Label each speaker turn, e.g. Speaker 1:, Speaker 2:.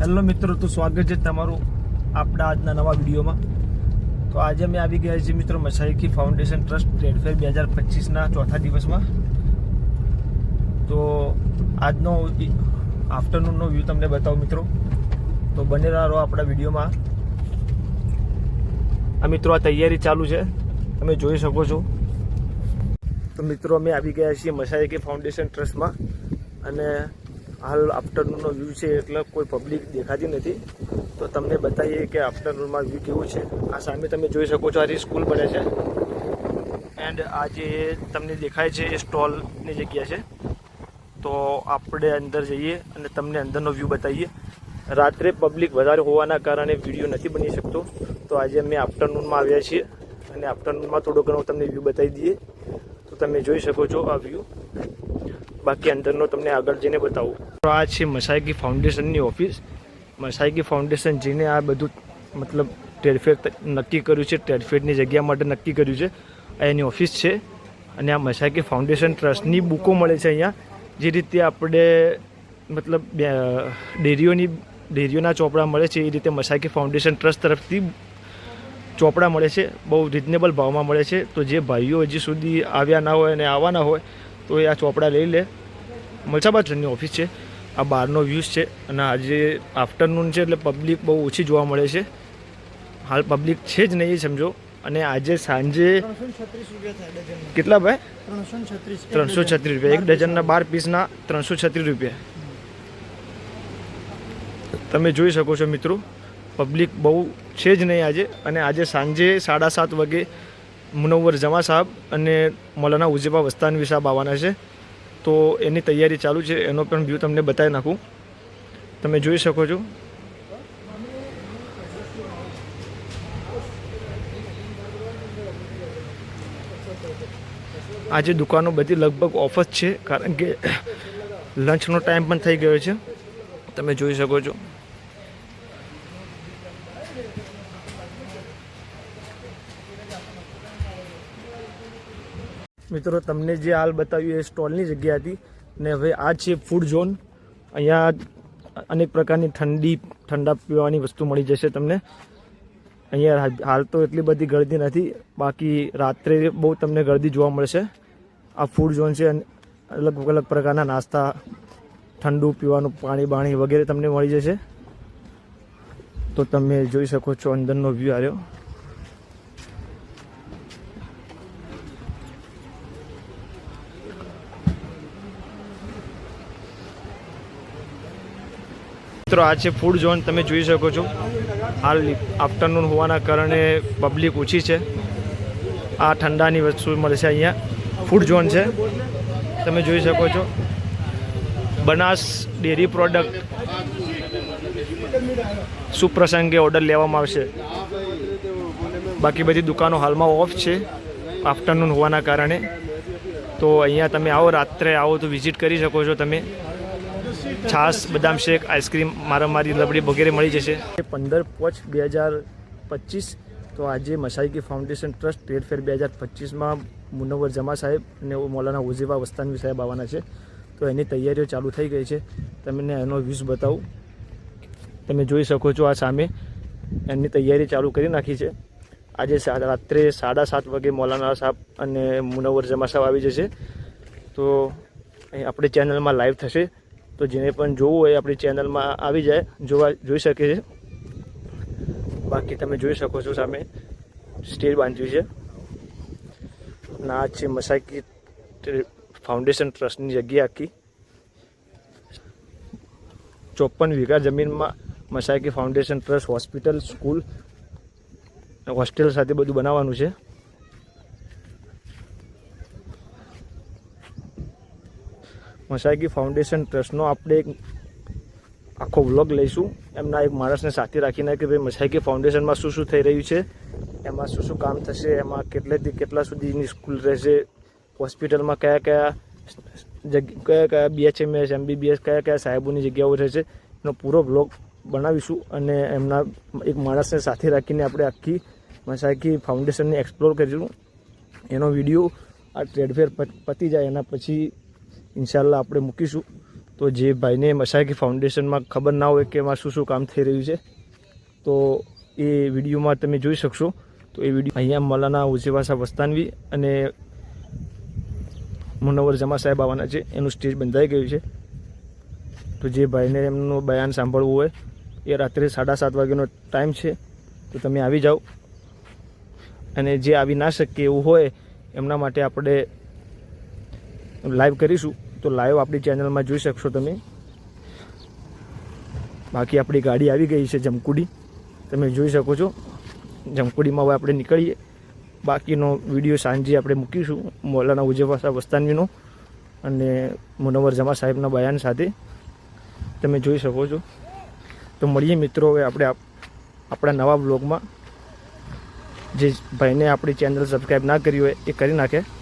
Speaker 1: Hello મિત્રો, તો સ્વાગત છે તમારું આપણા આજના નવા વિડીયોમાં. તો આજે અમે આવી ગયા છીએ મિત્રો Masaiki foundation trust trade fair બે હજાર પચીસના ચોથા દિવસમાં. તો આજનો આફ્ટરનૂનનો વ્યૂ તમને બતાવું મિત્રો. તો બને રહો આપણા વિડીયોમાં. આ મિત્રો, આ તૈયારી ચાલુ છે. તમે જોઈ શકો છો. તો મિત્રો, અમે આવી ગયા છીએ મસાઈકી ફાઉન્ડેશન ટ્રસ્ટમાં. અને હાલ આફ્ટરનૂનનો વ્યૂ છે એટલે કોઈ પબ્લિક દેખાતી નથી. તો તમને બતાવીએ કે આફ્ટરનૂનમાં વ્યૂ કેવું છે. આ સામે તમે જોઈ શકો છો, આ સ્કૂલ બને છે. એન્ડ આ જે તમને દેખાય છે એ સ્ટોલની જગ્યા છે. તો આપણે અંદર જઈએ અને તમને અંદરનો વ્યૂ બતાવીએ. રાત્રે પબ્લિક વધારે હોવાના કારણે વીડિયો નથી બની શકતો. તો આજે અમે આફ્ટરનૂનમાં આવ્યા છીએ અને આફ્ટરનૂનમાં થોડો ઘણો તમને વ્યૂ બતાવી દઈએ. તો તમે જોઈ શકો છો આ વ્યૂ બાકી અંદરનો તમને આગળ જઈને બતાવું. આ છે મસાયકી ફાઉન્ડેશનની ઓફિસ. મસાયકી ફાઉન્ડેશન જઈને આ બધું મતલબ ટેરફેર નક્કી કર્યું છે, ટેરફેરની જગ્યા માટે નક્કી કર્યું છે, આ એની ઓફિસ છે. અને આ મસાયકી ફાઉન્ડેશન ટ્રસ્ટની બુકો મળે છે અહીંયા. જે રીતે આપણે મતલબ ડેરીઓની, ડેરીઓના ચોપડા મળે છે, એ રીતે મસાકી ફાઉન્ડેશન ટ્રસ્ટ તરફથી ચોપડા મળે છે. બહુ રિઝનેબલ ભાવમાં મળે છે. તો જે ભાઈઓ હજી સુધી આવ્યા ના હોય અને આવવાના હોય તો એ આ ચોપડા લઈ લે. મલસાબાદની ઓફિસ છે. આ બહારનો વ્યૂઝ છે અને આજે આફ્ટરનૂન છે એટલે પબ્લિક બહુ ઓછી જોવા મળે છે. હાલ પબ્લિક છે જ નહીં સમજો. અને આજે સાંજે કેટલા ભાઈ?
Speaker 2: ત્રણસો છત્રીસ
Speaker 1: રૂપિયા, એક ડઝનના બાર પીસના ત્રણસો છત્રીસ રૂપિયા. તમે જોઈ શકો છો મિત્રો પબ્લિક બહુ છે જ નહીં આજે. અને આજે સાંજે સાડા સાત વાગે મુનવ્વર જમા સાહેબ અને મૌલાના ઉઝેબા વસ્તાનવી સાહેબ આવવાના છે. તો એની તૈયારી ચાલુ છે. એનો પણ વ્યૂ તમને બતાવી નાખું. તમે જોઈ શકો છો. આજે દુકાનો બધી લગભગ ઓફ જ છે. કારણ કે લંચનો ટાઈમ પણ થઈ ગયો છે. તમે જોઈ શકો છો. મિત્રો, તમને જે હાલ બતાવ્યું એ સ્ટોલની જગ્યા હતી. ને હવે આ છે ફૂડ ઝોન અહીંયા અનેક પ્રકારની ઠંડી, ઠંડા પીવાની વસ્તુ મળી જશે તમને. અહીંયા હાલ- તો એટલી બધી ગળદી નથી. બાકી રાત્રે બહુ તમને ગળદી જોવા મળશે. આ ફૂડ ઝોન છે અલગ અલગ પ્રકારના નાસ્તા, ઠંડુ પીવાનું પાણી બાણી વગેરે તમને મળી જશે. તો તમે જોઈ શકો છો અંદરનો વ્યૂ આવ્યો મિત્રો, આ છે ફૂડ ઝોન તમે જોઈ શકો છો. હાલ આફ્ટરનૂન હોવાના કારણે પબ્લિક ઓછી છે. આ ઠંડાની વસ્તુ મળશે અહીંયા. ફૂડ ઝોન છે. તમે જોઈ શકો છો. બનાસ ડેરી પ્રોડક્ટ સુપ્રસંગે ઓર્ડર લેવામાં આવશે. બાકી બધી દુકાનો હાલમાં ઓફ છે. આફ્ટરનૂન હોવાના કારણે. તો અહીંયા તમે આવો, રાત્રે આવો તો વિઝિટ કરી શકો છો તમે. છાશ, બદામ શેક, આઈસ્ક્રીમ મારામારી રબડી વગેરે મળી જશે. પંદર પોચ બે હજાર પચીસ, તો આજે Masaiki foundation trust trade fair બે હજાર પચીસમાં મુનવ્વર જમા સાહેબ અને મૌલાના ઉઝેબા વસ્તાનવી સાહેબ આવવાના છે. તો એની તૈયારીઓ ચાલુ થઈ ગઈ છે. તમને એનો વ્યૂઝ બતાવું. તમે જોઈ શકો છો આ સામે એની તૈયારી ચાલુ કરી નાખી છે. આજે રાત્રે સાડા સાત વાગે મૌલાના સાહેબ અને મુનવ્વર જમા સાહેબ આવી જશે. તો આપણી ચેનલમાં લાઈવ થશે. તો જેને પણ જોવું હોય આપણી ચેનલમાં આવી જાય, જોવા, જોઈ શકે છે. બાકી તમે જોઈ શકો છો સામે સ્ટેજ બાંધ્યું છે. અને આ છે મસાકી ફાઉન્ડેશન ટ્રસ્ટની જગ્યા આખી. ચોપન વીઘા જમીનમાં Masaki foundation trust hospital school hostel સાથે બધું બનાવવાનું છે. મસાકી ફાઉન્ડેશન ટ્રસ્ટનો આપણે એક આખો વ્લોગ લઈશું. એમના એક માણસને સાથે રાખીને કે ભાઈ મસાઈકી ફાઉન્ડેશનમાં શું શું થઈ રહ્યું છે? એમાં શું શું કામ થશે? એમાં કેટલેથી કેટલા સુધીની સ્કૂલ રહેશે? હોસ્પિટલમાં કયા કયા કયા કયા બીએચએમએસ એમબીબીએસ કયા કયા સાહેબોની જગ્યાઓ રહેશે? એનો પૂરો વ્લોગ બનાવીશું અને એમના એક માણસને સાથે રાખીને આપણે આખી મસાઈકી ફાઉન્ડેશનને એક્સપ્લોર કરીશું. એનો વીડિયો આ ટ્રેડ ફેર પતી જાય એના પછી ઇન્શાલ્લાહ આપણે મૂકીશું. તો જે ભાઈને મસાકી ફાઉન્ડેશનમાં ખબર ના હોય કે એમાં શું શું કામ થઈ રહ્યું છે, તો એ વિડીયોમાં તમે જોઈ શકશો. તો એ વીડિયો અહીંયા મલાના ઉજેવાસા વસ્તાનવી અને મુનવર જમા સાહેબ આવવાના છે. એનું સ્ટેજ બંધાઈ ગયું છે. તો જે ભાઈને એમનું બયાન સાંભળવું હોય, એ રાત્રે સાડા સાત વાગ્યાનો ટાઈમ છે. તો તમે આવી જાઓ. અને જે આવી ના શકે એવું હોય, એમના માટે આપણે લાઈવ કરીશું. તો લાઈવ આપણી ચેનલમાં જોઈ શકશો તમે. બાકી આપણી ગાડી આવી ગઈ છે જમકુડી. તમે જોઈ શકો છો. જમકુડીમાં હવે આપણે નીકળીએ. બાકીનો વીડિયો સાંજે આપણે મૂકીશું. મોલાના ઉજેવાસા વસ્તાનવીનો અને મુનવર જમા સાહેબના બયાન સાથે. તમે જોઈ શકો છો. તો મળીએ મિત્રો હવે આપણે આપણા નવા બ્લોગમાં જે ભાઈને આપણી ચેનલ સબસ્ક્રાઈબ ના કરી હોય એ કરી નાખે.